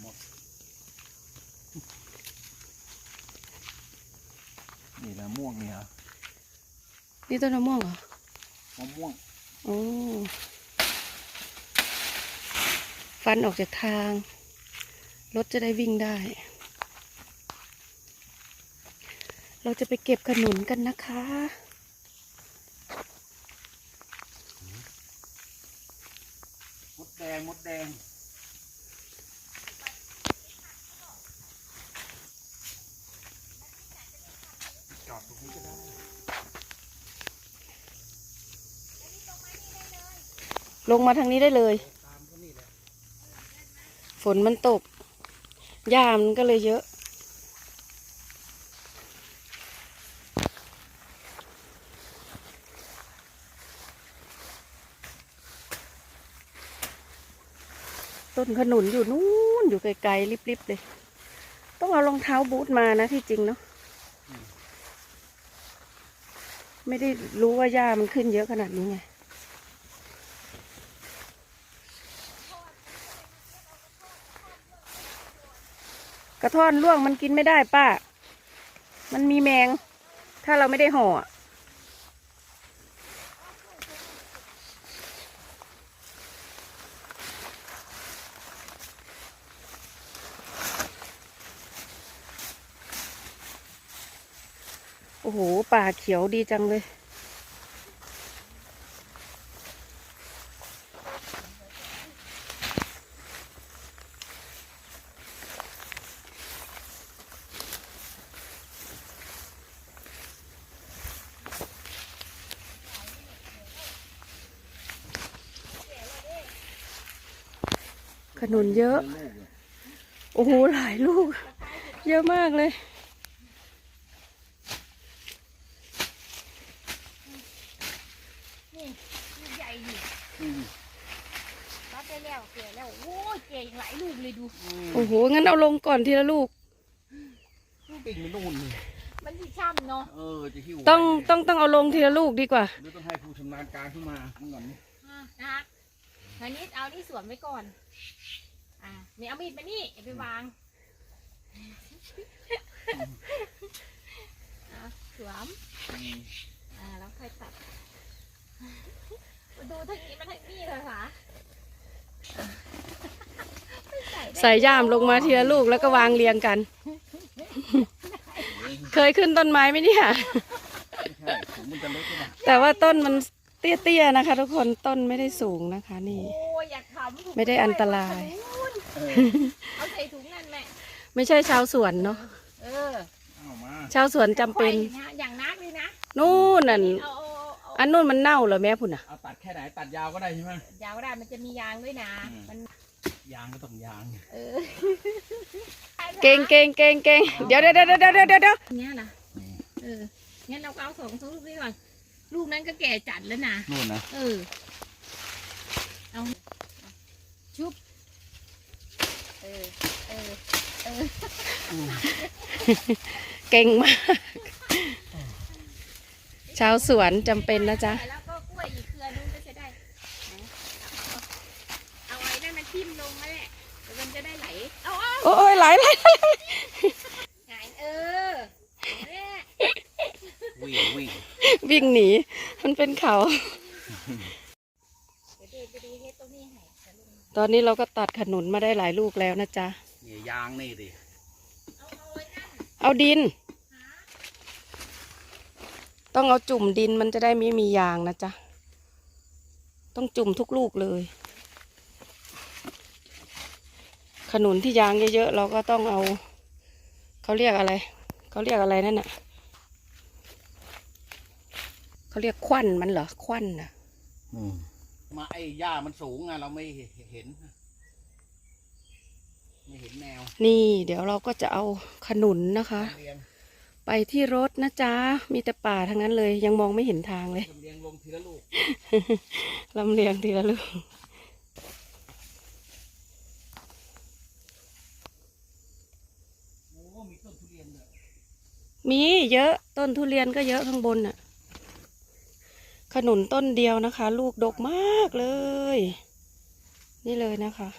หมดนี่นะม่วงนี่ฮะนี่ต้นม่วงเหรอมะม่วงโอ้ฟันออกจากทาง รถจะได้วิ่งได้ เราจะไปเก็บขนุนกันนะคะมดแดง มดแดง ลงมาทางนี้ได้เลย ฝนมันตกหญ้ามันก็เลยเยอะต้นขนุนอยู่นู้นอยู่ไกลๆริบๆเลย ต้องเอารองเท้าบูทมานะที่จริงเนาะ ไม่ได้รู้ว่าหญ้ามันขึ้นเยอะขนาดนี้ไงกระท่อนร่วงมันกินไม่ได้ป้า มันมีแมง ถ้าเราไม่ได้ห่อ อะโอ้โห ป่าเขียวดีจังเลย ขนุนเยอะ โอ้โห หลายลูก เยอะมากเลย นี่ลูกใหญ่ดิอืมรับได้แล้วเกลี่ยแล้วโอ้ยเกลี่ยอีกหลายลูกเลยดู โอ้โห งั้นเอาลงก่อนทีละลูก ปิ่งไปนู่นนี่มันที่ช่ำเนาะเออจะหิ้วต้องไปต้องต้องเอาลงทีละลูกดีกว่า หรือต้องให้ผู้ชำนาญการขึ้นมาเมื่อก่อนนี้อะนะอันนี้เอานี่สวมไว้ก่อน อ่านี่เอามีดมานี่อย่าไปวางอะสวมอืม อ่าแล้วค่อยตัดมาดู ทางนี้มาทางนี้เลยค่ะอะไม่ได้ใส่ย่ามลงมาทีละลูกแล้วก็วางเรียงกัน เคยขึ้นต้นไม้ไหมเนี่ยไม่ใช่ผมมันจะเล็กขึ้นมาแต่ว่าต้นมันเตี้ยๆนะคะ ทุกคนต้นไม่ได้สูงนะคะ นี่โอ้ยอยากทำถุงไม่ได้อันตรายเออเอาใส่ถุงนั่นแม่ไม่ใช่ชาวสวนเนาะเออเอามาชาวสวนจำเป็นค่อยนะอย่างนักเลยนะนู่นนั่นเอาเอาเอาอันนู่นมันเน่าเหรอแม่พุ่นอะเอาตัดแค่ไหนตัดยาวก็ได้ใช่ไหม ยาวได้มันจะมียางด้วยนะอืม มันยางก็ต้องยางเออเก่งเก่งเก่งเก่งเดี๋ยวเดี๋ยวเดี๋ยวเดี๋ยวเดี๋ยวเดี๋ยวเนี้ยนะเอองั้นเราก็เอาสองลูกนี้ก่อนลูกนั้นก็แก่จัดแล้วนะนู่นนะเออเอาชุบเออเออเออเก่งมาก ชาวสวนจำเป็นนะจ๊ะ แล้วก็กล้วยอีกเครือนึงก็จะได้ไหนเอาไอ้นั่นมันทิ่มลงมาแหละเดี๋ยวมันจะได้ไหล เอาเอาโอ้ยไหลไหลไหลไหนเออเนี่ยวิ่งวิ่งวิ่งหนี มันเป็นเขา เดี๋ยวเดี๋ยวเดี๋ยวเฮ็ดตรงนี้ให้จะลงตอนนี้เราก็ตัดขนุนมาได้หลายลูกแล้วนะจ๊ะนี่ยางนี่ดิเอาเอาไว้นั่นเอาดินหา ต้องเอาจุ่มดินมันจะได้ไม่มียางนะจ๊ะ ต้องจุ่มทุกลูกเลย ขนุนที่ยางเยอะๆเราก็ต้องเอา เขาเรียกอะไร เขาเรียกอะไรนั่นน่ะเขาเรียกควันมันเหรอควันน่ะอืมมาไอ้หญ้ามันสูงอะเราไม่เห็น ไม่เห็นแนว นี่ เดี๋ยวเราก็จะเอาขนุนนะคะเรียง ไปที่รถนะจ๊ะ มีแต่ป่าทั้งนั้นเลย ยังมองไม่เห็นทางเลยลำเรียงลงทีละลูกลำเลียงทีละลูกโอ้มีต้นทุเรียนด้วยมีเยอะต้นทุเรียนก็เยอะข้างบนน่ะ ขนุนต้นเดียวนะคะ ลูกดกมากเลย นี่เลยนะคะ